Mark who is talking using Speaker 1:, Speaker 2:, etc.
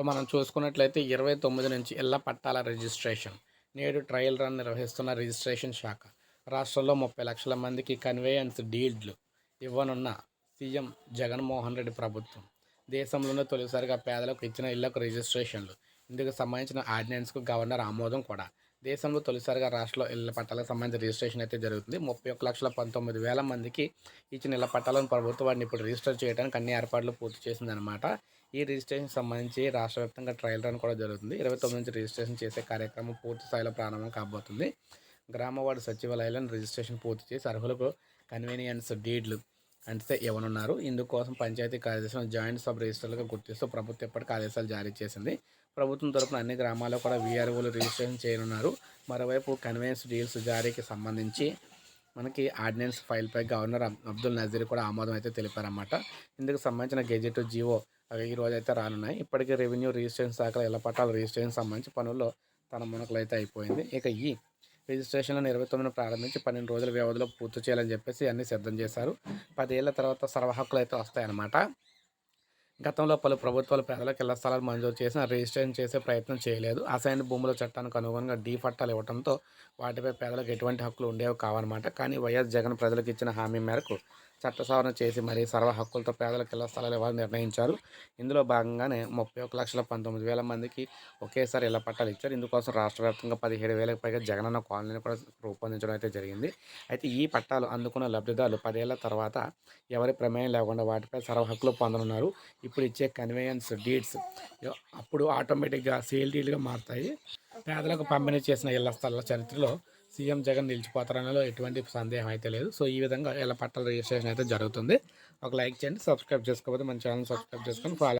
Speaker 1: So మనం చూసుకున్నట్లయితే ఇరవై తొమ్మిది నుంచి ఇళ్ళ పట్టాల రిజిస్ట్రేషన్? నేడు ట్రయల్ రన్ నిర్వహిస్తున్న రిజిస్ట్రేషన్ శాఖ. రాష్ట్రంలో ముప్పై లక్షల మందికి కన్వేయన్స్ డీడ్లు ఇవ్వనున్న సీఎం జగన్మోహన్ రెడ్డి ప్రభుత్వం. దేశంలోనే తొలిసారిగా పేదలకు ఇచ్చిన ఇళ్ళకు రిజిస్ట్రేషన్లు. ఇందుకు సంబంధించిన ఆర్డినెన్స్కు గవర్నర్ ఆమోదం కూడా. దేశంలో తొలిసారిగా రాష్ట్రంలో ఇళ్ళ పట్టాలకు సంబంధించిన రిజిస్ట్రేషన్ అయితే జరుగుతుంది. ముప్పై ఒక్క లక్షల పంతొమ్మిది వేల మందికి ఇచ్చిన ఇళ్ళ పట్టాలను ప్రభుత్వం వాటిని ఇప్పుడు రిజిస్టర్ చేయడానికి అన్ని ఏర్పాట్లు పూర్తి చేసిందనమాట ఈ రిజిస్ట్రేషన్ సంబంధించి రాష్ట్ర వ్యాప్తంగా ట్రయల్ రన్ కూడా జరుగుతుంది. ఇరవై తొమ్మిది నుంచి రిజిస్ట్రేషన్ చేసే కార్యక్రమం పూర్తి స్థాయిలో ప్రారంభం కాబోతుంది. గ్రామవార్డు సచివాలయాలను రిజిస్ట్రేషన్ పూర్తి చేసి అర్హులకు కన్వీనియన్స్ డీడ్లు అంటే ఎవరున్నారు ఇందుకోసం పంచాయతీ కార్యదర్శులను జాయింట్ సబ్ రిజిస్టర్లుగా గుర్తిస్తూ ప్రభుత్వం ఇప్పటికీ ఆదేశాలు జారీ చేసింది. ప్రభుత్వం తరపున అన్ని గ్రామాల్లో కూడా వీఆర్ఓలు రిజిస్ట్రేషన్ చేయనున్నారు. మరోవైపు కన్వీనియన్స్ డీల్స్ జారీకి సంబంధించి మనకి ఆర్డినెన్స్ ఫైల్పై గవర్నర్ అబ్దుల్ నజీర్ కూడా ఆమోదం అయితే తెలిపారన్నమాట. ఇందుకు సంబంధించిన గెజెట్ జీవో అవి ఈ రోజు అయితే రానున్నాయి. ఇప్పటికే రెవెన్యూ రిజిస్ట్రేషన్ శాఖలో ఇళ్ళ పట్టాల రిజిస్ట్రేషన్ సంబంధించి పనుల్లో తన మునకలు అయితే అయిపోయింది. ఇక ఈ రిజిస్ట్రేషన్లను ఇరవై తొమ్మిది ప్రారంభించి పన్నెండు రోజుల వ్యవధిలో పూర్తి చేయాలని చెప్పేసి అన్ని సిద్ధం చేశారు. పదేళ్ళ తర్వాత సర్వ హక్కులు అయితే వస్తాయన్నమాట. గతంలో పలు ప్రభుత్వాలు పేదలకు ఇళ్ళ స్థలాలు మంజూరు చేసిన రిజిస్ట్రేషన్ చేసే ప్రయత్నం చేయలేదు. అసైన్ భూముల చట్టానికి అనుగుణంగా డీ పట్టాలు ఇవ్వడంతో వాటిపై పేదలకు ఎటువంటి హక్కులు ఉండేవి కావన్నమాట. కానీ వైఎస్ జగన్ ప్రజలకు ఇచ్చిన హామీ మేరకు చట్ట సవరణ చేసి మరి సర్వ హక్కులతో పేదలకు ఇళ్ళ స్థలాలు ఇవ్వాలని నిర్ణయించారు. ఇందులో భాగంగానే ముప్పై ఒక లక్షల పంతొమ్మిది వేల మందికి ఒకేసారి ఇళ్ళ పట్టాలు ఇచ్చారు. ఇందుకోసం రాష్ట్ర వ్యాప్తంగా పదిహేడు వేలకు పైగా జగనన్న కాలనీని కూడా రూపొందించడం అయితే జరిగింది. అయితే ఈ పట్టాలు అందుకున్న లబ్ధిదారులు పదేళ్ళ తర్వాత ఎవరి ప్రమేయం లేకుండా వాటిపై సర్వ హక్కులు పొందనున్నారు. ఇప్పుడు ఇచ్చే కన్వేయన్స్ డీడ్స్ అప్పుడు ఆటోమేటిక్గా సేల్ డీడ్గా మారుతాయి. పేదలకు పంపిణీ చేసిన ఇళ్ళ స్థలాల చరిత్రలో సీఎం జగన్ నిలిచిపోతారనలో ఎటువంటి సందేహం అయితే లేదు. సో ఈ విధంగా ఇలా పట్టాల రిజిస్ట్రేషన్ అయితే జరుగుతుంది. ఒక లైక్ చేయండి సబ్స్క్రైబ్ చేసుకోకపోతే మన ఛానల్ సబ్స్క్రైబ్ చేసుకొని ఫాలో